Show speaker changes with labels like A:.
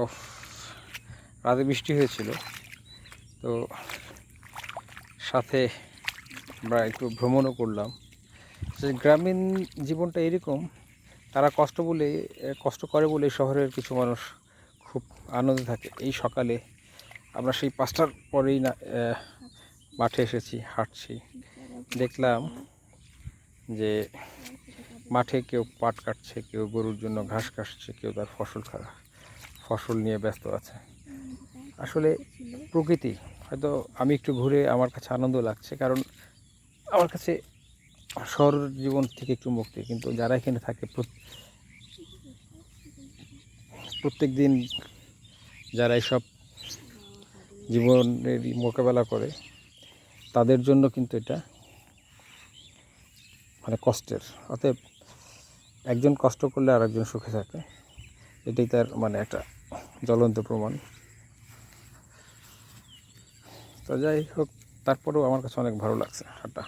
A: ও রাতে বৃষ্টি হয়েছিল। তো সাথে আমরা একটু ভ্রমণও করলাম। গ্রামীণ জীবনটা এরকম, তারা কষ্ট বলে, কষ্ট করে বলে শহরের কিছু মানুষ খুব আনন্দে থাকে। এই সকালে আমরা সেই পাঁচটার পরেই না মাঠে এসেছি, হাঁটছি। দেখলাম যে মাঠে কেউ পাট কাটছে, কেউ গরুর জন্য ঘাস কাটছে, কেউ তার ফসল খাওয়া ফসল নিয়ে ব্যস্ত আছে। আসলে প্রকৃতি হয়তো আমি একটু ঘুরে আমার কাছে আনন্দ লাগছে কারণ আমার কাছে শহর জীবন থেকে একটু মুক্তি কিন্তু যারা এখানে থাকে প্রত- প্রত্যেক দিন যারা এইসব জীবনের মোকাবেলা করে তাদের জন্য কিন্তু এটা মানে কষ্টের। অতএব একজন কষ্ট করলে আর একজন সুখে থাকে এটাই তার মানে একটা জ্বলন্ত প্রমাণ। তো যাই হোক তারপরেও আমার কাছে অনেক ভালো লাগছে হাঁটা